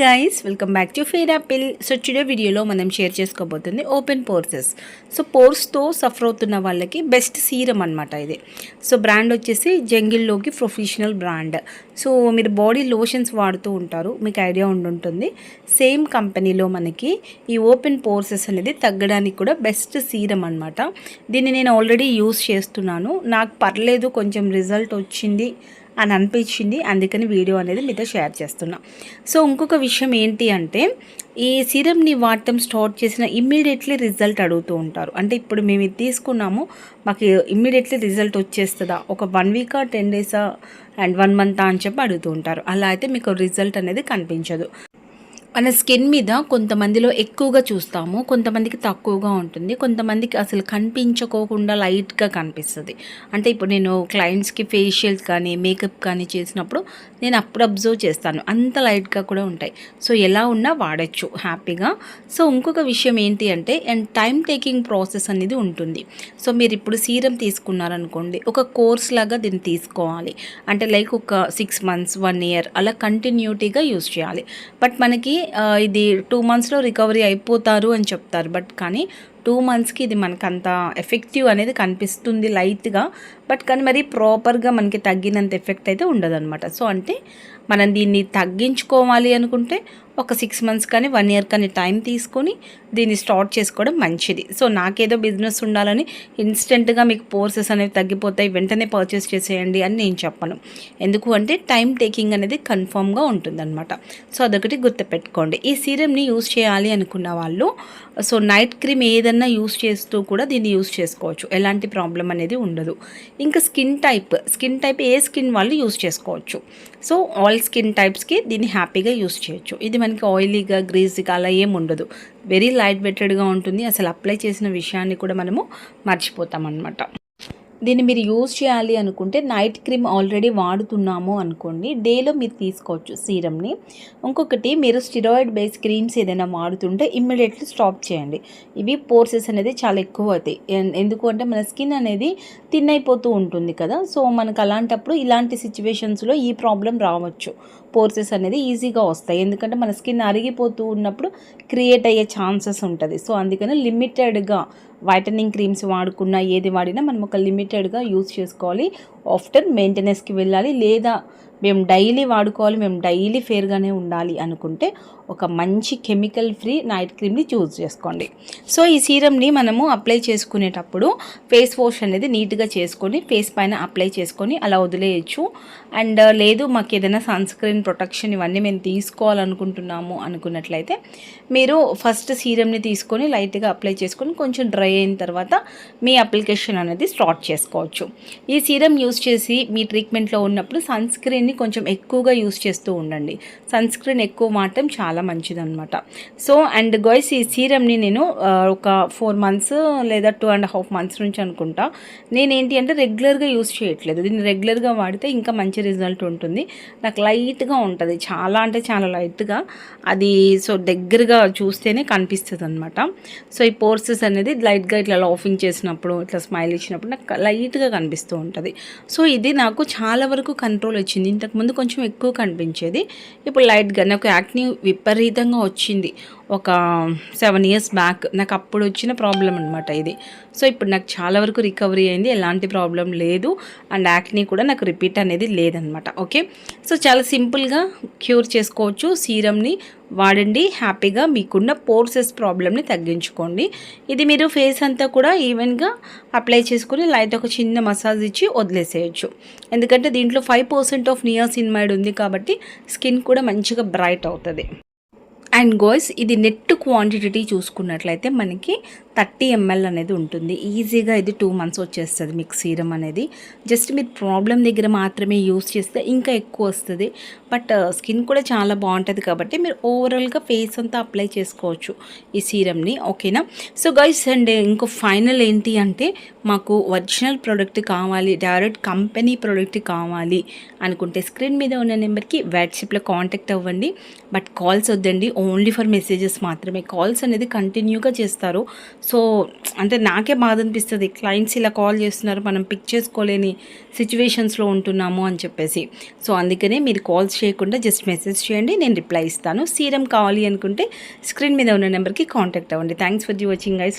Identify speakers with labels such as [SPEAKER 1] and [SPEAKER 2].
[SPEAKER 1] Hey welcome back to fair apple so today వీడియోలో మనం share చేసుకోబోతుంది ఓపెన్ పోర్సెస్ సో పోర్స్తో సఫర్ అవుతున్న వాళ్ళకి బెస్ట్ సీరం అనమాట ఇది. సో బ్రాండ్ వచ్చేసి జంగిల్లోకి ప్రొఫెషనల్ బ్రాండ్ సో మీరు బాడీ లోషన్స్ వాడుతూ ఉంటారు మీకు ఐడియా ఉండుంటుంది. సేమ్ కంపెనీలో మనకి ఈ ఓపెన్ పోర్సెస్ అనేది తగ్గడానికి కూడా బెస్ట్ సీరం అనమాట దీన్ని నేను ఆల్రెడీ యూస్ చేస్తున్నాను. నాకు పర్లేదు కొంచెం రిజల్ట్ వచ్చింది. అని అనిపించింది. అందుకని వీడియో అనేది మీతో షేర్ చేస్తున్నా. సో ఇంకొక విషయం ఏంటి అంటే ఈ సిరమ్ని వాడటం స్టార్ట్ చేసిన ఇమ్మీడియట్లీ రిజల్ట్ అడుగుతూ ఉంటారు. అంటే ఇప్పుడు మేము ఇది తీసుకున్నాము మాకు ఇమ్మీడియట్లీ రిజల్ట్ వచ్చేస్తుందా? ఒక వన్ వీకా టెన్ డేసా? అండ్ వన్ మంతా అని చెప్పి అడుగుతూ ఉంటారు. అలా అయితే మీకు రిజల్ట్ అనేది కనిపించదు. మన స్కిన్ మీద కొంతమందిలో ఎక్కువగా చూస్తాము కొంతమందికి తక్కువగా ఉంటుంది కొంతమందికి అసలు కనిపించుకోకుండా లైట్గా కనిపిస్తుంది. అంటే ఇప్పుడు నేను క్లయింట్స్కి ఫేషియల్స్ కానీ మేకప్ కానీ చేసినప్పుడు నేను అప్పుడు అబ్జర్వ్ చేస్తాను. అంత లైట్గా కూడా ఉంటాయి. సో ఎలా ఉన్నా వాడచ్చు హ్యాపీగా. సో ఇంకొక విషయం ఏంటి అంటే అండ్ టైం టేకింగ్ ప్రాసెస్ అనేది ఉంటుంది. సో మీరు ఇప్పుడు సీరం తీసుకున్నారనుకోండి ఒక కోర్స్ లాగా దీన్ని తీసుకోవాలి. అంటే లైక్ ఒక సిక్స్ మంత్స్ వన్ ఇయర్ అలా కంటిన్యూటీగా యూస్ చేయాలి. బట్ మనకి ఇది టూ మంత్స్లో రికవరీ అయిపోతారు అని చెప్తారు. బట్ కానీ టూ మంత్స్కి ఇది మనకు అంత ఎఫెక్టివ్ అనేది కనిపిస్తుంది లైట్గా బట్ కానీ మరి ప్రాపర్గా మనకి తగ్గినంత ఎఫెక్ట్ అయితే ఉండదన్నమాట. సో అంటే మనం దీన్ని తగ్గించుకోవాలి అనుకుంటే ఒక సిక్స్ మంత్స్ కానీ వన్ ఇయర్ కానీ టైం తీసుకొని దీన్ని స్టార్ట్ చేసుకోవడం మంచిది. సో నాకేదో బిజినెస్ ఉండాలని ఇన్స్టెంట్గా మీకు పోర్సెస్ అనేవి తగ్గిపోతాయి వెంటనే పర్చేస్ చేసేయండి అని నేను చెప్పను. ఎందుకు అంటే టైం టేకింగ్ అనేది కన్ఫామ్గా ఉంటుందన్నమాట. సో అదొకటి గుర్తుపెట్టుకోండి. ఈ సీరమ్ని యూస్ చేయాలి అనుకున్న వాళ్ళు సో నైట్ క్రీమ్ ఏదన్నా యూస్ చేస్తూ కూడా దీన్ని యూస్ చేసుకోవచ్చు. ఎలాంటి ప్రాబ్లం అనేది ఉండదు. ఇంకా స్కిన్ టైప్ స్కిన్ టైప్ ఏ స్కిన్ వాళ్ళు యూస్ చేసుకోవచ్చు. సో ఆల్ స్కిన్ టైప్స్కి దీన్ని హ్యాపీగా యూస్ చేయొచ్చు. ఇది మనకి ఆయిలీగా గ్రీజీగా అలా ఏమి ఉండదు. వెరీ లైట్ వెయిటెడ్గా ఉంటుంది. అసలు అప్లై చేసిన విషయాన్ని కూడా మనము మర్చిపోతాం అనమాట దీన్ని మీరు యూజ్ చేయాలి అనుకుంటే నైట్ క్రీమ్ ఆల్రెడీ వాడుతున్నాము అనుకోండి. డేలో మీరు తీసుకోవచ్చు సీరమ్ని ఇంకొకటి మీరు స్టిరాయిడ్ బేస్ క్రీమ్స్ ఏదైనా వాడుతుంటే ఇమ్మీడియట్లీ స్టాప్ చేయండి. ఇవి పోర్సెస్ అనేది చాలా ఎక్కువ అవుతాయి. ఎన్- ఎందుకు అంటే మన స్కిన్ అనేది థిన్ అయిపోతూ ఉంటుంది కదా. సో మనకు అలాంటప్పుడు ఇలాంటి సిచ్యువేషన్స్లో ఈ ప్రాబ్లం రావచ్చు. పోర్సెస్ అనేది ఈజీగా వస్తాయి. ఎందుకంటే మన స్కిన్ అరిగిపోతూ ఉన్నప్పుడు క్రియేట్ అయ్యే ఛాన్సెస్ ఉంటుంది. సో అందుకని లిమిటెడ్గా వైటనింగ్ క్రీమ్స్ వాడుకున్నా ఏది వాడినా మనం ఒక లిమిటెడ్గా యూస్ చేసుకోవాలి. ఆఫ్టర్ మెయింటెనెన్స్కి వెళ్ళాలి. లేదా మేము డైలీ వాడుకోవాలి మేము డైలీ ఫేర్గానే ఉండాలి అనుకుంటే ఒక మంచి కెమికల్ ఫ్రీ నైట్ క్రీమ్ని చూస్ చేసుకోండి. సో ఈ సీరమ్ని మనము అప్లై చేసుకునేటప్పుడు ఫేస్ వాష్ అనేది నీట్గా చేసుకొని ఫేస్ పైన అప్లై చేసుకొని అలా వదిలేయచ్చు. అండ్ లేదు మాకు ఏదైనా సన్ స్క్రీన్ ప్రొటెక్షన్ ఇవన్నీ మేము తీసుకోవాలనుకుంటున్నాము అనుకున్నట్లయితే మీరు ఫస్ట్ సీరమ్ని తీసుకొని లైట్గా అప్లై చేసుకొని కొంచెం డ్రై అయిన తర్వాత మీ అప్లికేషన్ అనేది స్టార్ట్ చేసుకోవచ్చు. ఈ సీరం యూస్ చేసి మీ ట్రీట్మెంట్లో ఉన్నప్పుడు సన్ స్క్రీన్ని కొంచెం ఎక్కువగా యూస్ చేస్తూ ఉండండి. సన్ స్క్రీన్ ఎక్కువ వాడటం చాలా మంచిదన్నమాట. సో అండ్ గాయస్ ఈ సీరమ్ని నేను ఒక ఫోర్ మంత్స్ లేదా టూ అండ్ హాఫ్ మంత్స్ నుంచి అనుకుంటా. నేనేంటి అంటే రెగ్యులర్గా యూస్ చేయట్లేదు. దీన్ని రెగ్యులర్గా వాడితే ఇంకా మంచి రిజల్ట్ ఉంటుంది. నాకు లైట్గా ఉంటుంది. చాలా అంటే చాలా లైట్గా అది సో దగ్గరగా చూస్తేనే కనిపిస్తుంది అనమాట సో ఈ పోర్సెస్ అనేది లైట్గా ఇట్లా లాఫింగ్ చేసినప్పుడు ఇట్లా స్మైల్ ఇచ్చినప్పుడు నాకు లైట్గా కనిపిస్తూ ఉంటుంది. సో ఇది నాకు చాలా వరకు కంట్రోల్ వచ్చింది. ఇంతకుముందు కొంచెం ఎక్కువ కనిపించేది. ఇప్పుడు లైట్గా నాకు యాక్ని విపరీతంగా వచ్చింది. ఒక సెవెన్ ఇయర్స్ బ్యాక్ నాకు అప్పుడు వచ్చిన ప్రాబ్లం అనమాట ఇది. సో ఇప్పుడు నాకు చాలా వరకు రికవరీ అయింది. ఎలాంటి ప్రాబ్లం లేదు. అండ్ యాక్ని కూడా నాకు రిపీట్ అనేది లేదనమాట ఓకే సో చాలా సింపుల్గా క్యూర్ చేసుకోవచ్చు. సీరమ్ని వాడండి. హ్యాపీగా మీకున్న పోర్సెస్ ప్రాబ్లమ్ని తగ్గించుకోండి. ఇది మీరు ఫేస్ అంతా కూడా ఈవెన్గా అప్లై చేసుకుని లైట్ ఒక చిన్న మసాజ్ ఇచ్చి వదిలేసేయచ్చు. ఎందుకంటే దీంట్లో ఫైవ్ పర్సెంట్ ఆఫ్ నియాసిన్మైడ్ ఉంది కాబట్టి స్కిన్ కూడా మంచిగా బ్రైట్ అవుతుంది. అండ్ గోయ్స్ ఇది నెట్ క్వాంటిటీ చూసుకున్నట్లయితే మనకి థర్టీ ఎంఎల్ అనేది ఉంటుంది. ఈజీగా ఇది టూ మంత్స్ వచ్చేస్తుంది మీకు సీరం అనేది. జస్ట్ మీరు ప్రాబ్లం దగ్గర మాత్రమే యూస్ చేస్తే ఇంకా ఎక్కువ వస్తుంది. బట్ స్కిన్ కూడా చాలా బాగుంటుంది కాబట్టి మీరు ఓవరాల్గా ఫేస్ అంతా అప్లై చేసుకోవచ్చు ఈ సీరంని. ఓకేనా? సో గైస్ అండ్ ఇంకో ఫైనల్ ఏంటి అంటే మాకు ఒరిజినల్ ప్రోడక్ట్ కావాలి డైరెక్ట్ కంపెనీ ప్రోడక్ట్ కావాలి అనుకుంటే స్క్రీన్ మీద ఉన్న నెంబర్కి వాట్సాప్లో కాంటాక్ట్ అవ్వండి. బట్ కాల్స్ వద్దండి. ఓన్లీ ఫర్ మెసేజెస్ మాత్రమే. కాల్స్ అనేది కంటిన్యూగా చేస్తారు. సో అంటే నాకే బాధ అనిపిస్తుంది క్లయింట్స్ ఇలా కాల్ చేస్తున్నారు మనం పిక్ చేసుకోలేని సిచ్యువేషన్స్లో ఉంటున్నాము అని చెప్పేసి. సో అందుకనే మీరు కాల్స్ చేయకుండా జస్ట్ మెసేజ్ చేయండి నేను రిప్లై ఇస్తాను. సీరం కావాలి అనుకుంటే స్క్రీన్ మీద ఉన్న నెంబర్కి కాంటాక్ట్ అవ్వండి. Thanks for the watching guys